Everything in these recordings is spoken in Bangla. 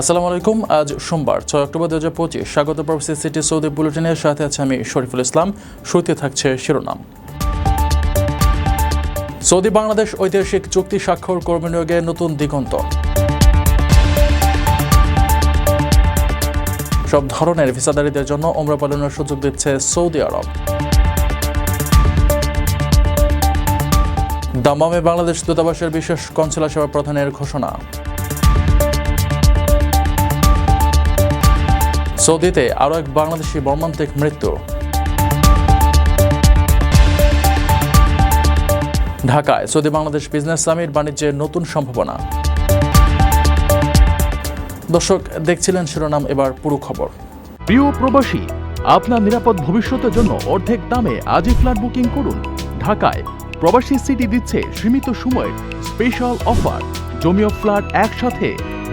আসসালামু আলাইকুম, আজ সোমবার, ছয় অক্টোবর দু হাজার পঁচিশ, স্বাগত প্রবাসী সিটি সৌদি বুলেটিনের সাথে আছে আমি শরীফুল ইসলাম, শুরুতে থাকছে শিরোনাম। সৌদি বাংলাদেশ ঐতিহাসিক চুক্তি স্বাক্ষর কর্মী নিয়োগে নতুন দিগন্ত। সব ধরনের ভিসাদারীদের জন্য ওমরা পালনের সুযোগ দিচ্ছে সৌদি আরব। দামামে বাংলাদেশ দূতাবাসের বিশেষ কনসুলার সেবা প্রধানের ঘোষণা। সৌদিতে আরও এক বাংলাদেশি মর্মান্তিক মৃত্যু। ঢাকায় সৌদি বাংলাদেশ বিজনেস সামিট বাণিজ্যের নতুন সম্ভাবনা। দর্শক, দেখছিলেন শিরোনাম, এবার পুরো খবর। প্রিয় প্রবাসী, আপনার নিরাপদ ভবিষ্যতের জন্য অর্ধেক দামে আজই ফ্ল্যাট বুকিং করুন। ঢাকায় প্রবাসী সিটি দিচ্ছে সীমিত সময়ের স্পেশাল অফার জমিও ফ্ল্যাট একসাথে।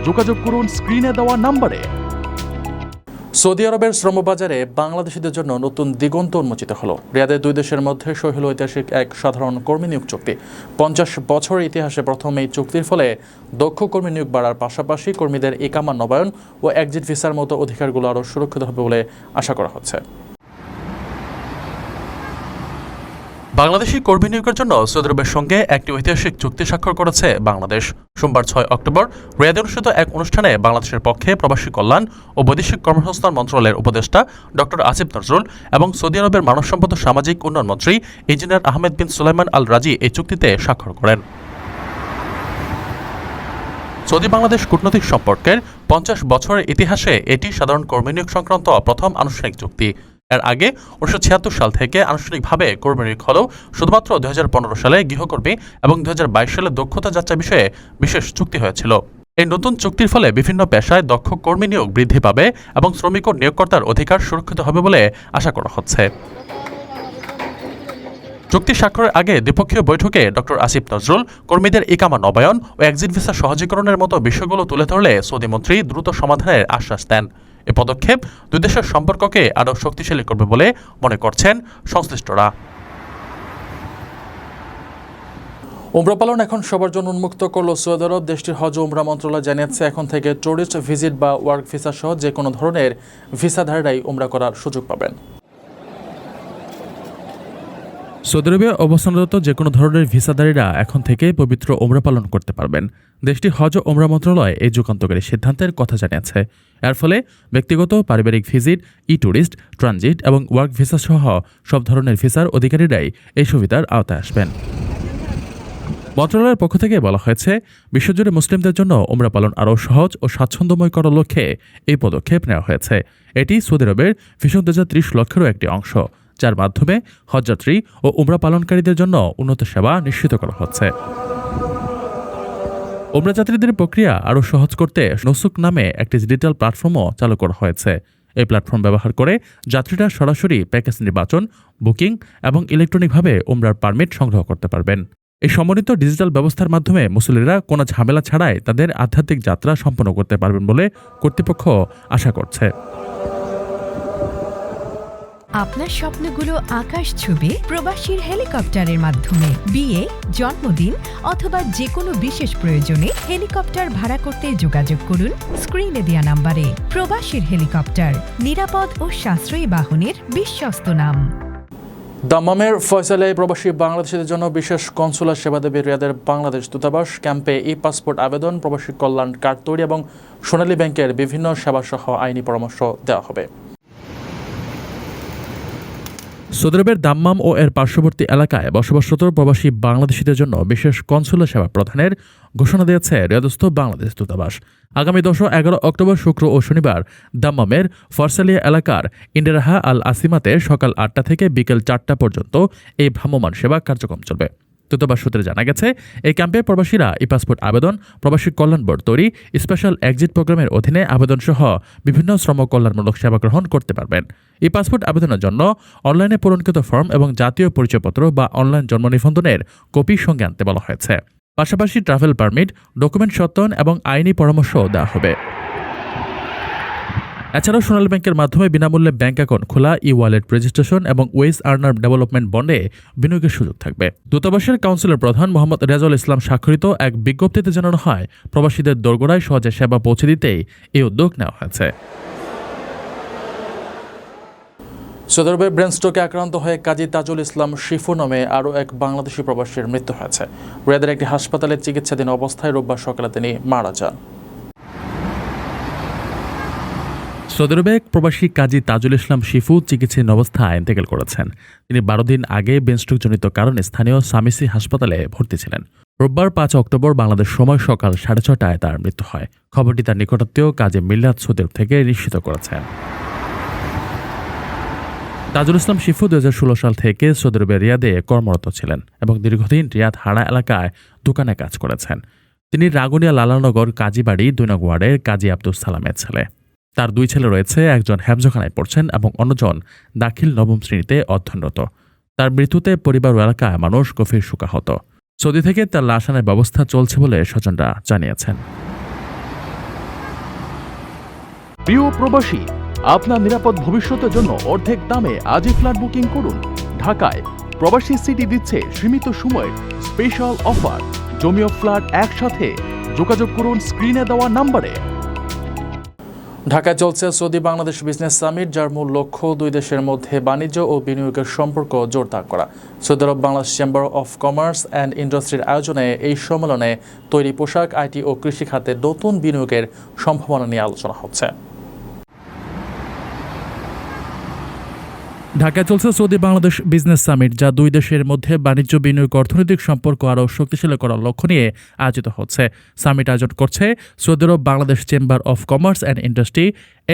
যোগাযোগ করুন স্ক্রিনে দেওয়া নম্বরে। সৌদি আরবের শ্রমবাজারে বাংলাদেশিদের জন্য নতুন দিগন্ত উন্মোচিত হলো। রিয়াদের দুই দেশের মধ্যে সই হল ঐতিহাসিক এক সাধারণ কর্মী নিয়োগ চুক্তি। পঞ্চাশ বছরের ইতিহাসে প্রথম এই চুক্তির ফলে দক্ষ কর্মী নিয়োগ বাড়ার পাশাপাশি কর্মীদের একামা নবায়ন ও এক্সিট ভিসার মতো অধিকারগুলো আরও সুরক্ষিত হবে বলে আশা করা হচ্ছে। বাংলাদেশি কর্মী নিয়োগের জন্য সৌদি আরবের সঙ্গে একটি ঐতিহাসিক চুক্তি স্বাক্ষর করেছে বাংলাদেশ। সোমবার ছয় অক্টোবর রিয়াদে অনুষ্ঠিত এক অনুষ্ঠানে বাংলাদেশের পক্ষে প্রবাসী কল্যাণ ও বৈদেশিক কর্মসংস্থান মন্ত্রণালয়ের উপদেষ্টা ডক্টর আসিফ নজরুল এবং সৌদি আরবের মানব সম্পদ সামাজিক উন্নয়ন মন্ত্রী engineer Ahmed bin Sulaiman Al Rajhi এই চুক্তিতে স্বাক্ষর করেন। সৌদি বাংলাদেশ কূটনৈতিক সম্পর্কের পঞ্চাশ বছরের ইতিহাসে এটি সাধারণ কর্মী নিয়োগ সংক্রান্ত প্রথম আনুষ্ঠানিক চুক্তি। এর আগে উনিশশো ছিয়াত্তর সাল থেকে আনুষ্ঠানিকভাবে কর্মী হলেও শুধুমাত্র দুই হাজার পনেরো সালে গৃহকর্মী এবং দু হাজার বাইশ সালে দক্ষতা যাত্রা বিষয়ে বিশেষ চুক্তি হয়েছিল। এই নতুন চুক্তির ফলে বিভিন্ন পেশায় দক্ষ কর্মী নিয়োগ বৃদ্ধি পাবে এবং শ্রমিক ও নিয়োগকর্তার অধিকার সুরক্ষিত হবে বলে আশা করা হচ্ছে। চুক্তি স্বাক্ষরের আগে দ্বিপক্ষীয় বৈঠকে ডক্টর আসিফ নজরুল, কর্মীদের ইকামা নবায়ন ও এক্সিট ভিসা সহজীকরণের মতো বিষয়গুলো তুলে ধরলে সৌদি মন্ত্রী দ্রুত সমাধানের আশ্বাস দেন। এ পদক্ষেপ দুই দেশের সম্পর্ককে আরও শক্তিশালী করবে বলে মনে করছেন সংশ্লিষ্টরা। উমরা পালন এখন সবার জন্য উন্মুক্ত করল সৌদি আরব। দেশটির হজ উমরা মন্ত্রণালয় জানিয়েছে, এখন থেকে টুরিস্ট ভিজিট বা ওয়ার্ক ভিসা সহ যে কোনো ধরনের ভিসাধারীরাই উমরা করার সুযোগ পাবেন। সৌদি আরবে অবস্থানরত যে কোনো ধরনের ভিসাধারীরা এখন থেকে পবিত্র ওমরা পালন করতে পারবেন। দেশটি হজ ওমরা মন্ত্রণালয় এই যুগান্তকারী সিদ্ধান্তের কথা জানিয়েছে। এর ফলে ব্যক্তিগত, পারিবারিক ভিজিট ই ট্যুরিস্ট ট্রানজিট এবং ওয়ার্ক ভিসা সহ সব ধরনের ভিসার অধিকারীরাই এই সুবিধার আওতায় আসবেন। মন্ত্রণালয়ের পক্ষ থেকে বলা হয়েছে, বিশ্বজুড়ে মুসলিমদের জন্য ওমরা পালন আরও সহজ ও স্বাচ্ছন্দ্যময় করার লক্ষ্যে এই পদক্ষেপ নেওয়া হয়েছে। এটি সৌদি আরবের ভিশন দু লক্ষেরও একটি অংশ। যার মাধ্যমে হজযাত্রী ও উমরা পালনকারীদের জন্য উন্নত সেবা নিশ্চিত করা হচ্ছে। উমরা যাত্রীদের প্রক্রিয়া আরও সহজ করতে নসুক নামে একটি ডিজিটাল প্ল্যাটফর্মও চালু করা হয়েছে। এই প্ল্যাটফর্ম ব্যবহার করে যাত্রীরা সরাসরি প্যাকেজ নির্বাচন বুকিং এবং ইলেকট্রনিকভাবে উমরার পারমিট সংগ্রহ করতে পারবেন। এই সমন্বিত ডিজিটাল ব্যবস্থার মাধ্যমে মুসলিরা কোনো ঝামেলা ছাড়াই তাদের আধ্যাত্মিক যাত্রা সম্পন্ন করতে পারবেন বলে কর্তৃপক্ষ আশা করছে। আপনার স্বপ্নগুলো আকাশ ছবি প্রবাসীর হেলিকপ্টারের মাধ্যমে। বিয়ে, জন্মদিন অথবা যে কোনো বিশেষ প্রয়োজনে হেলিকপ্টার ভাড়া করতে যোগাযোগ করুন স্ক্রিনে দেওয়া নাম্বারে। প্রবাসীর হেলিকপ্টার, নিরাপদ ও সাশ্রয়ী বাহনের বিশ্বস্ত নাম। দাম্মামের ফয়সালে প্রবাসী বাংলাদেশিদের জন্য বিশেষ কনসুলার সেবা দেবে রিয়াদের বাংলাদেশ দূতাবাস। ক্যাম্পে ই পাসপোর্ট আবেদন, প্রবাসী কল্যাণ কার্ড তৈরি এবং সোনালী ব্যাংকের বিভিন্ন সেবাসহ আইনি পরামর্শ দেওয়া হবে। সৌদি আরবের দাম্মাম ও এর পার্শ্ববর্তী এলাকায় বসবাসরত প্রবাসী বাংলাদেশিদের জন্য বিশেষ কনসুলার সেবা প্রদানের ঘোষণা দিয়েছে রিয়াদস্থ বাংলাদেশ দূতাবাস। আগামী দশ এগারো অক্টোবর শুক্র ও শনিবার দাম্মামের ফরসালিয়া এলাকার ইন্ডেরাহা আল আসিমাতে সকাল আটটা থেকে বিকেল চারটা পর্যন্ত এই ভ্রাম্যমাণ সেবা কার্যক্রম চলবে। দূতাবাস সূত্রে জানা গেছে, এই ক্যাম্পে প্রবাসীরা ই পাসপোর্ট আবেদন, প্রবাসী কল্যাণ বোর্ড তৈরি, স্পেশাল এক্সিট প্রোগ্রামের অধীনে আবেদন সহ বিভিন্ন শ্রম কল্যাণমূলক সেবা গ্রহণ করতে পারবেন। ই পাসপোর্ট আবেদনের জন্য অনলাইনে পূরণকৃত ফর্ম এবং জাতীয় পরিচয়পত্র বা অনলাইন জন্ম নিবন্ধনের কপি সঙ্গে আনতে বলা হয়েছে। পাশাপাশি ট্রাভেল পারমিট, ডকুমেন্ট সত্তন এবং আইনি পরামর্শও দেওয়া হবে। এছাড়াও সোনালী ব্যাংকের মাধ্যমে বিনামূল্যে ব্যাংক অ্যাকাউন্ট খোলা ই ওয়ালেট রেজিস্ট্রেশন এবং ওয়েস আর্নার ডেভেলপমেন্ট বন্ডে বিনিয়োগের সুযোগ থাকবে। দূতাবাসের কাউন্সিলের প্রধান মোহাম্মদ রেজাউল ইসলাম স্বাক্ষরিত এক বিজ্ঞপ্তিতে জানানো হয়, প্রবাসীদের দোরগোড়ায় সহজে সেবা পৌঁছে দিতেই এই উদ্যোগ নেওয়া হয়েছে। সৌদি আরবে ব্রেন স্ট্রোকে আক্রান্ত হয়ে কাজী তাজুল ইসলাম শিফু নামে আরও এক বাংলাদেশি প্রবাসীর মৃত্যু হয়েছে। রিয়াদের একটি হাসপাতালে চিকিৎসাধীন অবস্থায় রোববার সকালে তিনি মারা যান। সৌদি আরবে এক প্রবাসী কাজী তাজুল ইসলাম শিফু চিকিৎসাধীন অবস্থায় ইন্তেকাল করেছেন। তিনি বারো দিন আগে বেনস্ট্রোকজনিত কারণে স্থানীয় সামিসি হাসপাতালে ভর্তি ছিলেন। রোববার পাঁচ অক্টোবর বাংলাদেশ সময় সকাল সাড়ে ছটায় তার মৃত্যু হয়। খবরটি তার নিকটাত্মীয় কাজী মিল্লাত সৌদি আরব থেকে নিশ্চিত করেছেন। তাজুল ইসলাম শিফু দু হাজার ষোলো সাল থেকে সৌদি রিয়াদে কর্মরত ছিলেন এবং দীর্ঘদিন রিয়াদ হাড়া এলাকায় দোকানে কাজ করেছেন। তিনি রাগুনিয়া লালানগর কাজীবাড়ি দুই নং ওয়ার্ডের কাজী আব্দুল সালামের ছেলে। তার দুই ছেলে রয়েছে, একজন হ্যাবজখানায় পড়ছেন এবং অন্যজন দাখিল নবম শ্রেণীতে অধ্যয়নরত। তার মৃত্যুতে পরিবার এলাকায় মানুষ গভীর শোকাহত। সৌদি থেকে তার লাশ আনার ব্যবস্থা চলছে বলে স্বজনরা জানিয়েছেন। প্রিয় প্রবাসী, আপনার নিরাপদ ভবিষ্যতের জন্য অর্ধেক দামে আজই ফ্ল্যাট বুকিং করুন। ঢাকায় প্রবাসী সিটি দিচ্ছে সীমিত সময়ের স্পেশাল অফার। জমিও ফ্ল্যাট একসাথে যোগাযোগ করুন স্ক্রিনে দেওয়া নম্বরে। ঢাকায় চলছে সৌদি বাংলাদেশ বিজনেস সামিট, যার মূল লক্ষ্য দুই দেশের মধ্যে বাণিজ্য ও বিনিয়োগের সম্পর্ক জোরদার করা। Saudi Arab, Bangladesh chamber of commerce and ইন্ডাস্ট্রির আয়োজনে এই সম্মেলনে তৈরি পোশাক, আইটি ও কৃষি খাতে নতুন বিনিয়োগের সম্ভাবনা নিয়ে আলোচনা হচ্ছে। ঢাকায় চলছে সৌদি বাংলাদেশ বিজনেস সামিট, যা দুই দেশের মধ্যে বাণিজ্য, বিনিয়োগ, অর্থনৈতিক সম্পর্ক আরও শক্তিশালী করার লক্ষ্য নিয়ে আয়োজিত হচ্ছে। সামিট আয়োজন করছে Saudi Arab Bangladesh chamber of commerce and industry,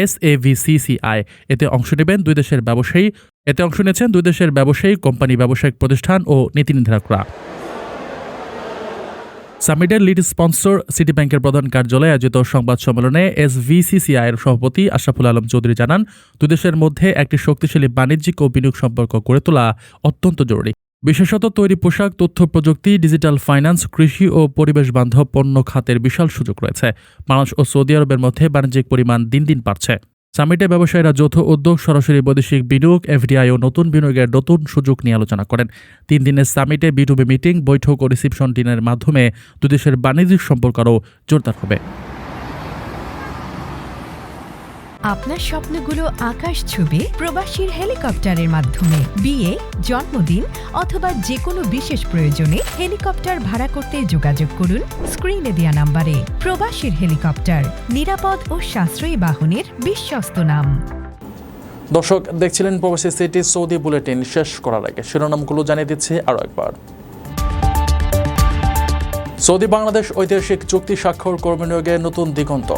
S A BCCI এতে অংশ নেবেন দুই দেশের ব্যবসায়ী। এতে অংশ নিয়েছেন দুই দেশের ব্যবসায়ী, কোম্পানি, ব্যবসায়িক প্রতিষ্ঠান ও নীতি নির্ধারকরা সামিটের লিড স্পন্সর সিটি ব্যাংকের প্রধান কার্যালয়ে আয়োজিত সংবাদ সম্মেলনে এসভিসিসিআই এর সভাপতি আশরাফুল আলম চৌধুরী জানান দুদেশের মধ্যে একটি শক্তিশালী বাণিজ্যিক ও বিনিয়োগ সম্পর্ক গড়ে তোলা অত্যন্ত জরুরি। বিশেষত তৈরি পোশাক, তথ্য প্রযুক্তি, ডিজিটাল ফাইন্যান্স, কৃষি ও পরিবেশ বান্ধব পণ্য খাতের বিশাল সুযোগ রয়েছে। মানুষ ও সৌদি আরবের মধ্যে বাণিজ্যিক পরিমাণ দিন দিন বাড়ছে। সামিটে ব্যবসায়ীরা যৌথ উদ্যোগ সরাসরি বৈদেশিক বিনিয়োগ, এফডিআই ও নতুন বিনিয়োগের নতুন সুযোগ নিয়ে আলোচনা করেন। তিন দিনের সামিটে বিটুবি মিটিং, বৈঠক ও রিসিপশন ডিনের মাধ্যমে দুদেশের বাণিজ্যিক সম্পর্ক আরও জোরদার হবে। আপনার স্বপ্নগুলো আকাশ ছবি প্রবাসীর হেলিকপ্টারের মাধ্যমে। বিয়ে, জন্মদিন অথবা যে কোনো বিশেষ প্রয়োজনে হেলিকপ্টার ভাড়া করতে যোগাযোগ করুন স্ক্রিনে দেওয়া নাম্বারে। প্রবাসীর হেলিকপ্টার, নিরাপদ ও সাশ্রয়ী বাহনের বিশ্বস্ত নাম। দর্শক, দেখছিলেন প্রবাসী সিটি সৌদি বুলেটিন শেষ করার আগে। শিরোনামগুলো জানিয়ে দিচ্ছে আরও একবার। সৌদি বাংলাদেশ ঐতিহাসিক চুক্তি স্বাক্ষর কর্মী নিয়োগে নতুন দিগন্ত।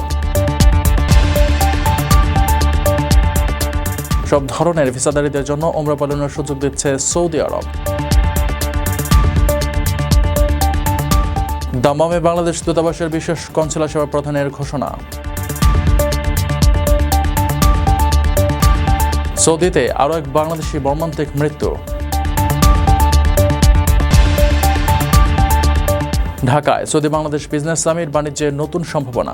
সব ধরনের ভিসাদারীদের জন্য ওমরা পালনের সুযোগ দিচ্ছে সৌদি আরব। দামামে বাংলাদেশ দূতাবাসের বিশেষ কনসুলা সেবা প্রধানের ঘোষণা। সৌদিতে আরও এক বাংলাদেশি মর্মান্তিক মৃত্যু। ঢাকায় সৌদি বাংলাদেশ বিজনেস সামিট বাণিজ্যের নতুন সম্ভাবনা।